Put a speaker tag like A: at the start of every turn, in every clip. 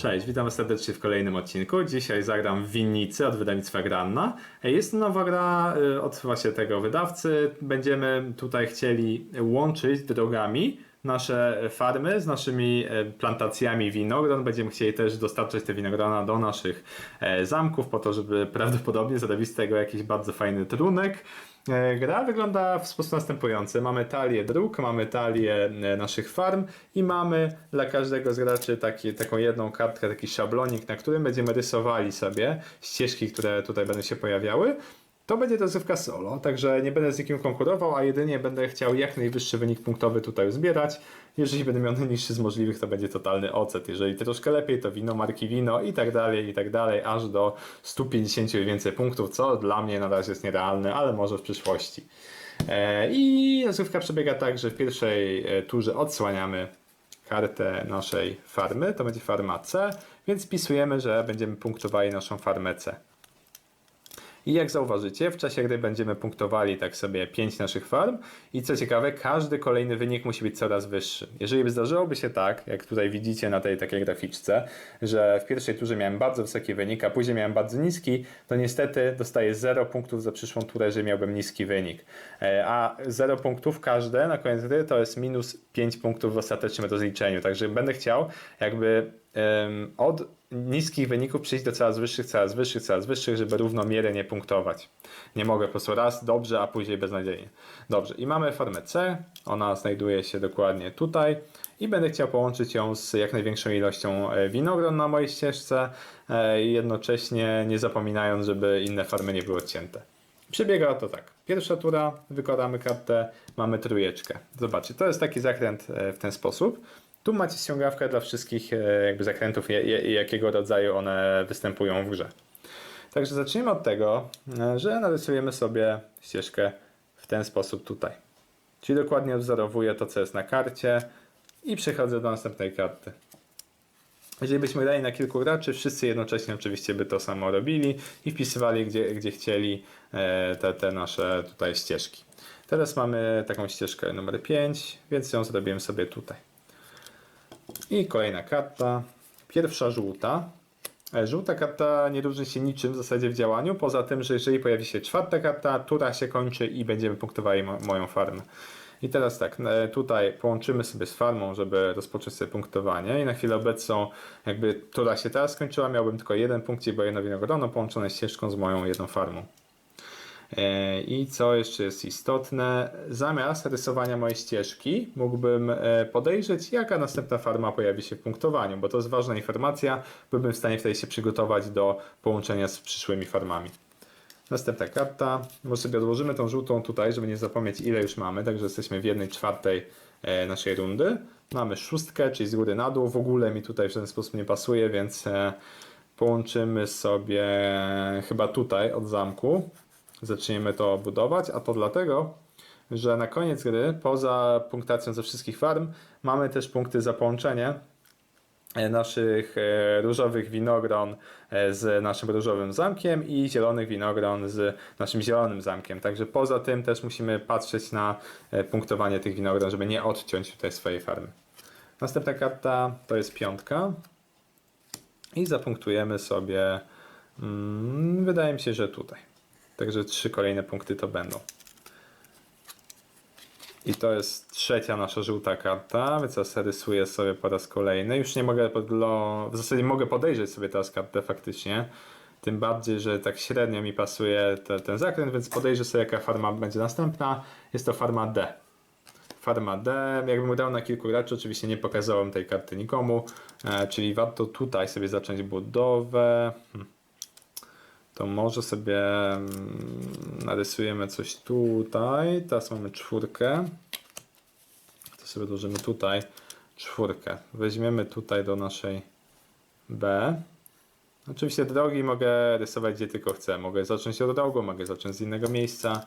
A: Cześć, witam serdecznie w kolejnym odcinku. Dzisiaj zagram w Winnicy od wydawnictwa Granna. Jest nowa gra y, od właśnie tego wydawcy. Będziemy tutaj chcieli łączyć drogami nasze farmy z naszymi e, plantacjami winogron. Będziemy chcieli też dostarczać te winogrona do naszych e, zamków po to, żeby prawdopodobnie zrobić z tego jakiś bardzo fajny trunek. E, Gra wygląda w sposób następujący. Mamy talię dróg, mamy talię e, naszych farm i mamy dla każdego z graczy taki, taką jedną kartkę, taki szablonik, na którym będziemy rysowali sobie ścieżki, które tutaj będą się pojawiały. To będzie rozrywka solo, także nie będę z nikim konkurował, a jedynie będę chciał jak najwyższy wynik punktowy tutaj zbierać. Jeżeli będę miał najniższy z możliwych, to będzie totalny ocet. Jeżeli troszkę lepiej, to wino, marki wino i tak dalej, i tak dalej, aż do 150 i więcej punktów, co dla mnie na razie jest nierealne, ale może w przyszłości. E, I rozrywka przebiega tak, że w pierwszej e, turze odsłaniamy kartę naszej farmy, to będzie farma C, więc wpisujemy, że będziemy punktowali naszą farmę C. I jak zauważycie, w czasie gdy będziemy punktowali tak sobie 5 naszych farm i co ciekawe, każdy kolejny wynik musi być coraz wyższy. Jeżeli by zdarzyłoby się tak, jak tutaj widzicie na tej takiej graficzce, że w pierwszej turze miałem bardzo wysoki wynik, a później miałem bardzo niski, to niestety dostaję 0 punktów za przyszłą turę, jeżeli miałbym niski wynik. E, A 0 punktów każde na koniec gry to jest minus 5 punktów w ostatecznym rozliczeniu. Także będę chciał jakby od niskich wyników przejść do coraz wyższych, coraz wyższych, coraz wyższych, żeby równomiernie punktować. Nie mogę po prostu raz dobrze, a później beznadziejnie. Dobrze, i mamy formę C, ona znajduje się dokładnie tutaj i będę chciał połączyć ją z jak największą ilością e, winogron na mojej ścieżce, e, jednocześnie nie zapominając, żeby inne farmy nie były odcięte. Przebiega to tak. Pierwsza tura, wykładamy kartę, mamy trójeczkę. Zobaczcie, to jest taki zakręt e, w ten sposób. Tu macie ściągawkę dla wszystkich e, jakby zakrętów, jakiego rodzaju one występują w grze. Także zacznijmy od tego, e, że narysujemy sobie ścieżkę w ten sposób tutaj. Czyli dokładnie wzorowuję to, co jest na karcie i przechodzę do następnej karty. Jeżeli byśmy grali na kilku graczy, wszyscy jednocześnie oczywiście by to samo robili i wpisywali gdzie, gdzie chcieli e, te, te nasze tutaj ścieżki. Teraz mamy taką ścieżkę numer 5, więc ją zrobiłem sobie tutaj. I kolejna karta. Pierwsza żółta. E, Żółta karta nie różni się niczym w zasadzie w działaniu, poza tym, że jeżeli pojawi się czwarta karta, tura się kończy i będziemy punktowali mo moją farmę. I teraz tak, e, tutaj połączymy sobie z farmą, żeby rozpocząć sobie punktowanie i na chwilę obecną jakby tura się teraz skończyła, miałbym tylko jeden punkcik, bo jedno winogrono połączone ścieżką z moją jedną farmą. E, I co jeszcze jest istotne, zamiast rysowania mojej ścieżki mógłbym e, podejrzeć, jaka następna farma pojawi się w punktowaniu, bo to jest ważna informacja, byłbym w stanie wtedy się przygotować do połączenia z przyszłymi farmami. Następna karta, może sobie odłożymy tą żółtą tutaj, żeby nie zapomnieć ile już mamy, także jesteśmy w jednej czwartej e, naszej rundy. Mamy szóstkę, czyli z góry na dół, w ogóle mi tutaj w żaden sposób nie pasuje, więc połączymy sobie chyba tutaj od zamku. Zaczniemy to budować, a to dlatego, że na koniec gry, poza punktacją ze wszystkich farm, mamy też punkty za połączenie e, naszych e, różowych winogron e, z naszym różowym zamkiem i zielonych winogron z naszym zielonym zamkiem. Także poza tym też musimy patrzeć na punktowanie tych winogron, żeby nie odciąć tutaj swojej farmy. Następna karta to jest piątka i zapunktujemy sobie, mm, wydaje mi się, że tutaj. Także trzy kolejne punkty to będą. I to jest trzecia nasza żółta karta, więc ja sobie rysuję sobie po raz kolejny. Już nie mogę, podlo... w zasadzie mogę podejrzeć sobie teraz kartę faktycznie. Tym bardziej, że tak średnio mi pasuje te, ten zakręt, więc podejrzę sobie jaka farma będzie następna. Jest to farma D. Farma D, jakbym grał na kilku graczy, oczywiście nie pokazałem tej karty nikomu, e, czyli warto tutaj sobie zacząć budowę. Hm to może sobie mm, narysujemy coś tutaj. Teraz mamy czwórkę. To sobie odłożymy tutaj czwórkę. Weźmiemy tutaj do naszej B. Oczywiście drogi mogę rysować gdzie tylko chcę. Mogę zacząć od rogu, mogę zacząć z innego miejsca.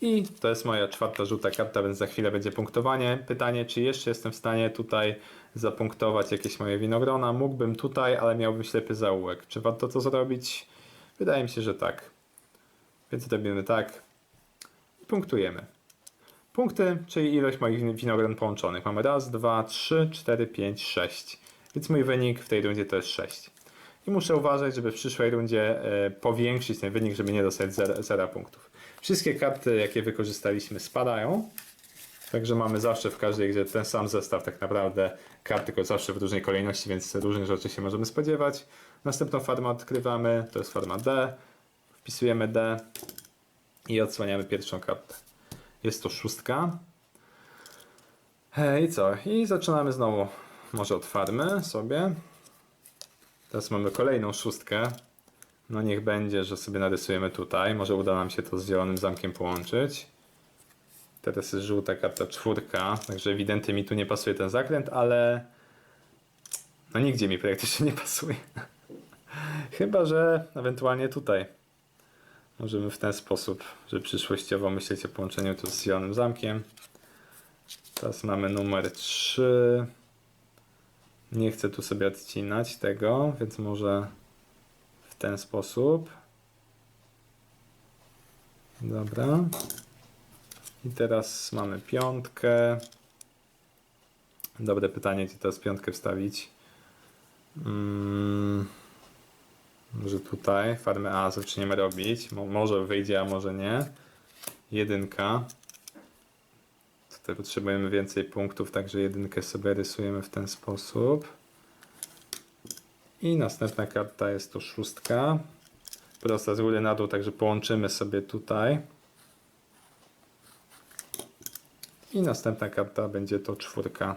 A: I to jest moja czwarta żółta karta, więc za chwilę będzie punktowanie. Pytanie, czy jeszcze jestem w stanie tutaj zapunktować jakieś moje winogrona? Mógłbym tutaj, ale miałbym ślepy zaułek. Czy warto to zrobić? Wydaje mi się, że tak. Więc robimy tak. punktujemy. Punkty, czyli ilość moich win- winogron połączonych. Mamy raz, dwa, trzy, cztery, pięć, sześć. Więc mój wynik w tej rundzie to jest 6. I muszę uważać, żeby w przyszłej rundzie e, powiększyć ten wynik, żeby nie dostać 0 punktów. Wszystkie karty, jakie wykorzystaliśmy, spadają. Także mamy zawsze w każdej grze ten sam zestaw tak naprawdę kart, tylko zawsze w różnej kolejności, więc różnych rzeczy się możemy spodziewać. Następną farmę odkrywamy, to jest farma D. Wpisujemy D i odsłaniamy pierwszą kartę. Jest to szóstka. I co? I zaczynamy znowu może od farmy sobie. Teraz mamy kolejną szóstkę. No niech będzie, że sobie narysujemy tutaj. Może uda nam się to z zielonym zamkiem połączyć. Teraz jest żółta karta czwórka, także ewidentnie mi tu nie pasuje ten zakręt, ale no nigdzie mi praktycznie nie pasuje. Chyba, że ewentualnie tutaj. Możemy w ten sposób, że przyszłościowo myśleć o połączeniu tu z zielonym zamkiem. Teraz mamy numer 3. Nie chcę tu sobie odcinać tego, więc może w ten sposób. Dobra. I teraz mamy piątkę. Dobre pytanie, gdzie teraz piątkę wstawić. Mm, może tutaj farmę A zaczniemy robić. Mo- może wyjdzie, a może nie. Jedynka. Tutaj potrzebujemy więcej punktów, także jedynkę sobie rysujemy w ten sposób. I następna karta jest to szóstka. Prosta z góry na dół, także połączymy sobie tutaj. I następna karta będzie to czwórka.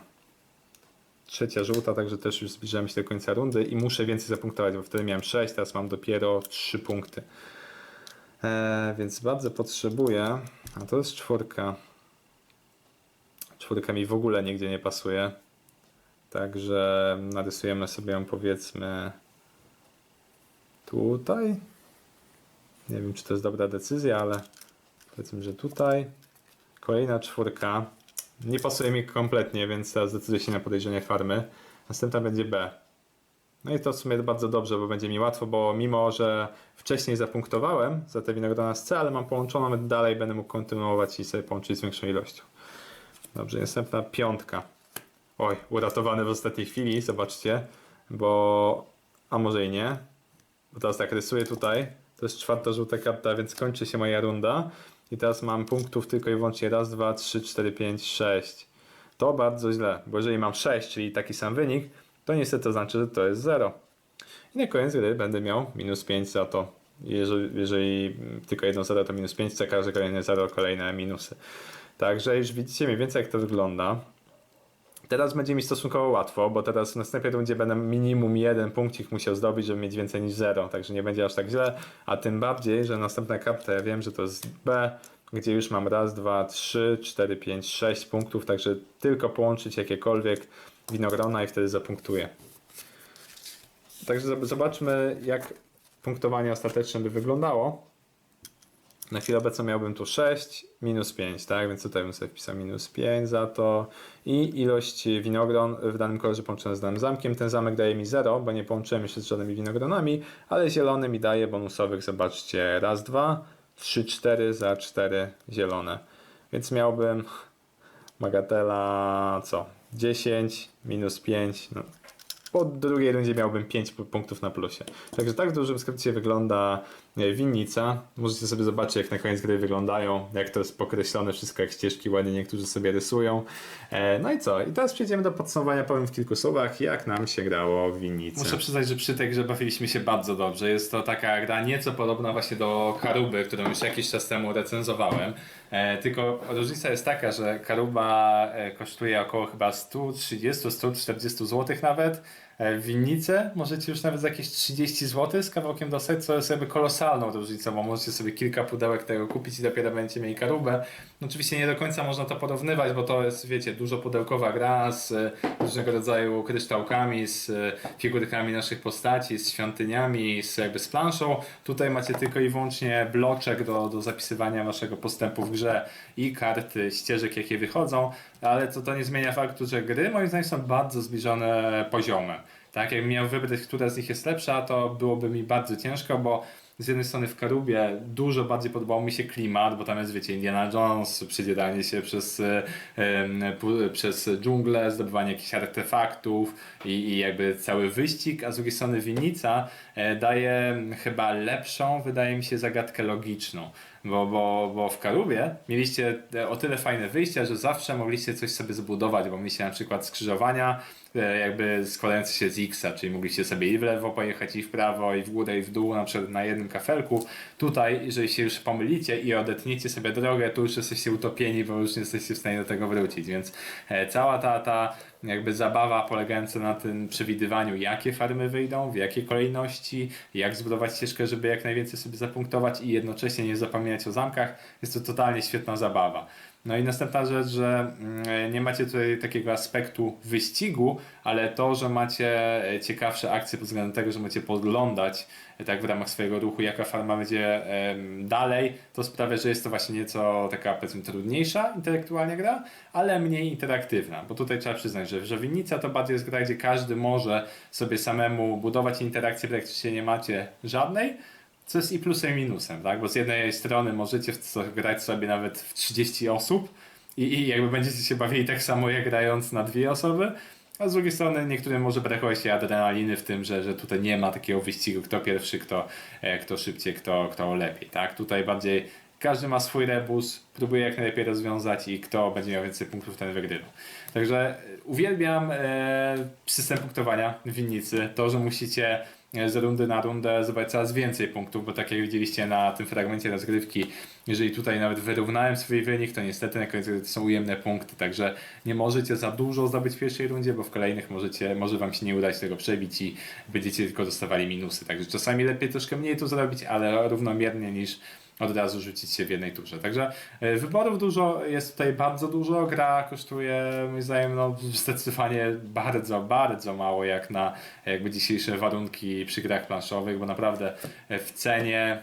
A: Trzecia żółta, także też już zbliżamy się do końca rundy i muszę więcej zapunktować, bo wtedy miałem 6, teraz mam dopiero 3 punkty. Eee, więc bardzo potrzebuję. A to jest czwórka. Czwórka mi w ogóle nigdzie nie pasuje. Także narysujemy sobie ją powiedzmy tutaj. Nie wiem, czy to jest dobra decyzja, ale powiedzmy, że tutaj. Kolejna czwórka. Nie pasuje mi kompletnie, więc teraz zdecyduję się na podejrzenie farmy. Następna będzie B. No i to w sumie bardzo dobrze, bo będzie mi łatwo, bo mimo, że wcześniej zapunktowałem za te winogrona z C, ale mam połączoną, dalej będę mógł kontynuować i sobie połączyć z większą ilością. Dobrze, następna piątka. Oj, uratowany w ostatniej chwili, zobaczcie, bo... A może i nie. Bo teraz tak rysuję tutaj. To jest czwarta żółta karta, więc kończy się moja runda. I teraz mam punktów tylko i wyłącznie raz, dwa, trzy, cztery, pięć, sześć. To bardzo źle, bo jeżeli mam 6, czyli taki sam wynik, to niestety to znaczy, że to jest 0. I na koniec gry będę miał minus 5 za to. Jeżeli, jeżeli tylko jedno 0 to minus 5, za każde kolejne 0 kolejne minusy. Także już widzicie mniej więcej jak to wygląda. Teraz będzie mi stosunkowo łatwo, bo teraz w następnej rundzie będę minimum jeden punkcik musiał zdobyć, żeby mieć więcej niż 0, także nie będzie aż tak źle, a tym bardziej, że następna karta, ja wiem, że to jest B, gdzie już mam raz, dwa, trzy, cztery, pięć, sześć punktów, także tylko połączyć jakiekolwiek winogrona i wtedy zapunktuję. Także zob- zobaczmy, jak punktowanie ostateczne by wyglądało. Na chwilę obecną miałbym tu 6, minus 5, tak? Więc tutaj bym sobie wpisał minus 5 za to. I ilość winogron w danym kolorze połączone z danym zamkiem. Ten zamek daje mi 0, bo nie połączyłem się z żadnymi winogronami, ale zielony mi daje bonusowych, zobaczcie, raz, dwa, trzy, cztery za 4 zielone. Więc miałbym Magatela co? 10 minus 5. No. Po drugiej rundzie miałbym 5 pu- punktów na plusie. Także tak w dużym skrócie wygląda winnica. Możecie sobie zobaczyć, jak na koniec gry wyglądają, jak to jest pokreślone, wszystko jak ścieżki ładnie niektórzy sobie rysują. E, no i co? I teraz przejdziemy do podsumowania. Powiem w kilku słowach, jak nam się grało w winnicy.
B: Muszę przyznać, że przy tej grze bawiliśmy się bardzo dobrze. Jest to taka gra nieco podobna właśnie do Karuby, którą już jakiś czas temu recenzowałem. E, tylko różnica jest taka, że Karuba e, kosztuje około chyba 130-140 zł nawet. E, w winnicy możecie już nawet za jakieś 30 zł z kawałkiem dostać, co jest jakby kolosalną różnicą, bo możecie sobie kilka pudełek tego kupić i dopiero będziecie mieli Karubę. No Oczywiście nie do końca można to porównywać, bo to jest, wiecie, dużo pudełkowa gra z e, różnego rodzaju kryształkami, z e, figurkami naszych postaci, z świątyniami, z, jakby z planszą. Tutaj macie tylko i wyłącznie bloczek do, do zapisywania waszego postępu w grze i karty ścieżek, jakie wychodzą, ale to, to nie zmienia faktu, że gry moim zdaniem są bardzo zbliżone poziomem. Tak, jakbym miał wybrać, która z nich jest lepsza, to byłoby mi bardzo ciężko, bo z jednej strony w Karubie dużo bardziej podobał mi się klimat, bo tam jest, wiecie, Indiana Jones, przedzieranie się przez, e, przez dżunglę, zdobywanie jakichś artefaktów i, i jakby cały wyścig, a z drugiej strony Winnica e, daje chyba lepszą, wydaje mi się, zagadkę logiczną. Bo, bo, bo w Karubie mieliście e, o tyle fajne wyjścia, że zawsze mogliście coś sobie zbudować, bo mieliście na przykład skrzyżowania e, jakby składające się z X-a, czyli mogliście sobie i w lewo pojechać, i w prawo, i w górę, i w dół, na przykład na jednym kafelku. Tutaj, jeżeli się już pomylicie i odetniecie sobie drogę, to już jesteście utopieni, bo już nie jesteście w stanie do tego wrócić, więc e, cała ta, ta jakby zabawa polegająca na tym przewidywaniu, jakie farmy wyjdą, w jakiej kolejności, jak zbudować ścieżkę, żeby jak najwięcej sobie zapunktować i jednocześnie nie zapominać o zamkach, jest to totalnie świetna zabawa. No i następna rzecz, że mm, nie macie tutaj takiego aspektu wyścigu, ale to, że macie e, ciekawsze akcje pod względem tego, że możecie podglądać e, tak w ramach swojego ruchu, jaka farma będzie dalej, to sprawia, że jest to właśnie nieco taka powiedzmy trudniejsza intelektualnie gra, ale mniej interaktywna, bo tutaj trzeba przyznać, że, że Winnica to bardziej jest gra, gdzie każdy może sobie samemu budować interakcje, praktycznie nie macie żadnej, co jest i plusem i minusem, tak? Bo z jednej strony możecie w co grać sobie nawet w 30 osób i, i jakby będziecie się bawili tak samo jak grając na dwie osoby, a z drugiej strony niektórym może brakować się adrenaliny w tym, że, że tutaj nie ma takiego wyścigu, kto pierwszy, kto, e, kto szybciej, kto, kto lepiej, tak? Tutaj bardziej każdy ma swój rebus, próbuje jak najlepiej rozwiązać i kto będzie miał więcej punktów, ten wygrywa. Także uwielbiam e, system punktowania w winnicy, to, że musicie z rundy na rundę zdobywać coraz więcej punktów, bo tak jak widzieliście na tym fragmencie rozgrywki, jeżeli tutaj nawet wyrównałem swój wynik, to niestety na końcu są ujemne punkty, także nie możecie za dużo zdobyć w pierwszej rundzie, bo w kolejnych możecie, może wam się nie udać tego przebić i będziecie tylko dostawali minusy, także czasami lepiej troszkę mniej to zrobić, ale równomiernie niż od razu rzucić się w jednej turze. Także e, wyborów dużo, jest tutaj bardzo dużo. Gra kosztuje moim zdaniem no, zdecydowanie bardzo, bardzo mało jak na jakby dzisiejsze warunki przy grach planszowych, bo naprawdę e, w cenie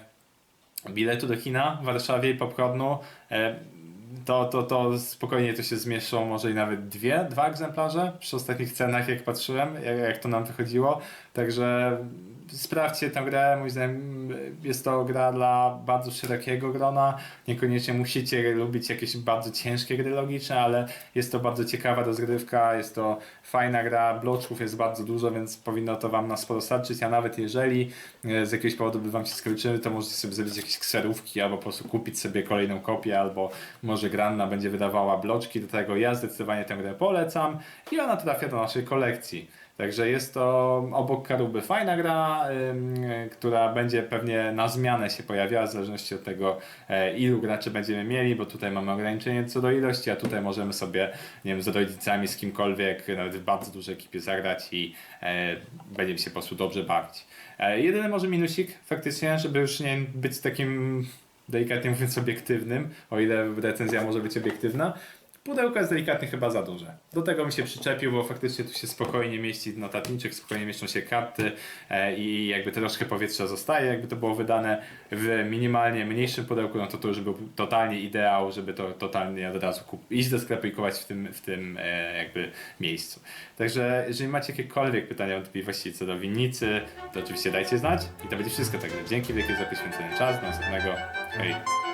B: biletu do kina w Warszawie i popcornu e, to, to, to spokojnie to się zmieszczą może i nawet dwie, dwa egzemplarze przy ostatnich cenach jak patrzyłem, jak, jak to nam wychodziło. Także sprawdźcie tę grę, moim zdaniem jest to gra dla bardzo szerokiego grona. Niekoniecznie musicie lubić jakieś bardzo ciężkie gry logiczne, ale jest to bardzo ciekawa rozgrywka, jest to fajna gra, bloczków jest bardzo dużo, więc powinno to Wam na sporo starczyć, a nawet jeżeli e, z jakiegoś powodu by Wam się skończyły, to możecie sobie zrobić jakieś kserówki, albo po prostu kupić sobie kolejną kopię, albo może Granna będzie wydawała bloczki do tego. Ja zdecydowanie tę grę polecam i ona trafia do naszej kolekcji. Także jest to obok Karuby fajna gra, która będzie pewnie na zmianę się pojawiała w zależności od tego, e, ilu graczy będziemy mieli, bo tutaj mamy ograniczenie co do ilości, a tutaj możemy sobie, nie wiem, z rodzicami, z kimkolwiek, nawet w bardzo dużej ekipie zagrać i e, będziemy się po prostu dobrze bawić. E, jedyny może minusik faktycznie, żeby już nie być takim delikatnie mówiąc obiektywnym, o ile recenzja może być obiektywna, Pudełko jest delikatnie chyba za duże. Do tego mi się przyczepił, bo faktycznie tu się spokojnie mieści notatniczek, spokojnie mieszczą się karty e, i jakby troszkę powietrza zostaje, jakby to było wydane w minimalnie mniejszym pudełku, no to to już był totalnie ideał, żeby to totalnie od razu kup- iść do sklepu i kupować w tym, w tym e, jakby miejscu. Także jeżeli macie jakiekolwiek pytania, wątpliwości co do winnicy, to oczywiście dajcie znać i to będzie wszystko. Także dzięki wielkie za poświęcony czas. Następnego. Hej.